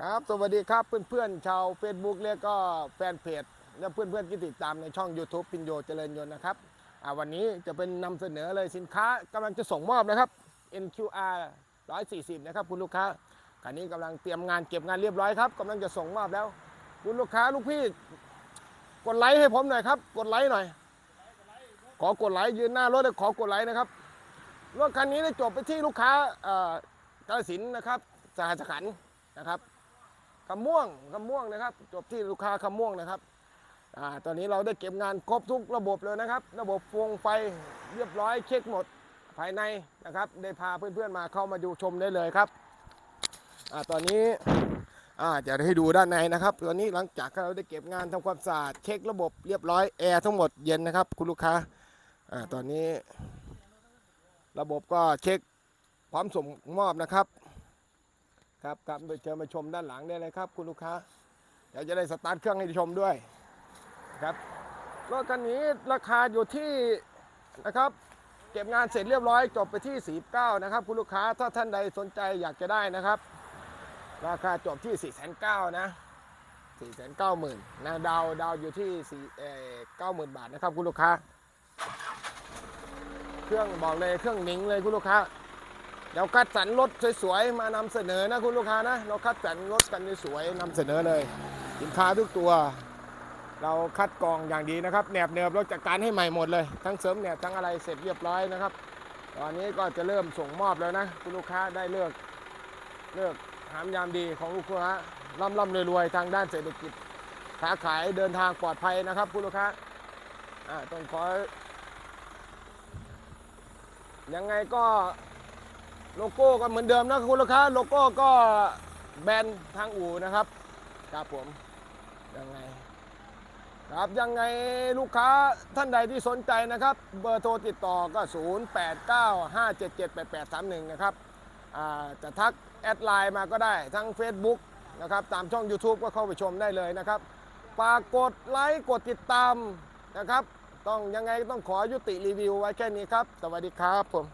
ครับ สวัสดีครับเพื่อนๆชาว Facebook เรียกก็แฟนเพจ และเพื่อนๆที่ติดตามในช่อง YouTube พินโยเจริญยนต์นะครับวันนี้จะเป็นนำเสนอเลยสินค้ากำลังจะส่งมอบนะครับ NQR 140 นะครับ คุณลูกค้าคันนี้กำลังเตรียมงานเก็บงานเรียบร้อยครับกำลังจะส่งมอบแล้ว คุณลูกค้าลูกพี่ กดไลค์ให้ผมหน่อยครับ กดไลค์หน่อย ขอกดไลค์ยืนหน้ารถเลยขอกดไลค์นะครับรถคันนี้ได้จบไปที่ลูกค้ากาฬสินนะครับสหสขันนะครับ คำม่วงคำม่วงนะครับ จบที่ลูกค้าคำม่วงนะครับอ่าตอนนี้เราได้เก็บงานครบทุกระบบเลยนะครับ ระบบฟงไฟเรียบร้อยเช็คหมดภายในนะครับ ได้พาเพื่อนๆมาเข้ามาดูชมได้เลยครับอ่าตอนนี้อ่าจะให้ดูด้านในนะครับ ตอนนี้หลังจากที่เราได้เก็บงานทำความสะอาดเช็คระบบเรียบร้อยแอร์ทั้งหมดเย็นนะครับ คุณลูกค้าอ่าตอนนี้ ระบบก็เช็คพร้อมส่งมอบนะครับ ครับครับไปเชิญมาชมด้านหลังได้เลยครับ คุณลูกค้าเดี๋ยวจะได้สตาร์ทเครื่องให้ชมด้วยครับรถคันนี้ราคาอยู่ที่นะครับ เก็บงานเสร็จเรียบร้อยจบไปที่ 49 นะครับ คุณลูกค้าถ้าท่านใดสนใจอยากจะได้นะครับ ราคาจบที่ 4 9 0 0 0นะ4 9 0 0 0 0นะดาวดาวอยู่ที่4เอ่อ90,000 บาทนะครับ คุณลูกค้า เครื่องบอกเลยเครื่องหนิงเลยคุณลูกค้า เดี๋ยวคัดสรรรถสวยๆ มานำเสนอนะคุณลูกค้านะ เราคัดสรรรถกันสวยๆนำเสนอเลย สินค้าทุกตัว เราคัดกรองอย่างดีนะครับแหนบเนิบเราจัดการให้ใหม่หมดเลย ทั้งเสริมแหนบทั้งอะไรเสร็จเรียบร้อยนะครับ ตอนนี้ก็จะเริ่มส่งมอบแล้วนะ คุณลูกค้าได้เลือกเลือกหามยามดีของลูกค้าร่ำร่ำรวยๆทางด้านเศรษฐกิจค้าขายเดินทางปลอดภัยนะครับคุณลูกค้าอ่าต้องขอยังไงก็ โลโก้ก็เหมือนเดิมนะคุณลูกค้าโลโก้ก็แบนทางอู่นะครับครับผมยังไงครับยังไงลูกค้าท่านใดที่สนใจนะครับ เบอร์โทรติดต่อก็ 0895778831 นะครับจะทักแอดไลน์มาก็ได้ทั้ง Facebook นะครับตามช่อง YouTube ก็เข้าไปชมได้เลยนะครับฝากกดไลค์กดติดตามนะครับ ต้องยังไงต้องขอยุติรีวิวไว้แค่นี้ครับ สวัสดีครับผม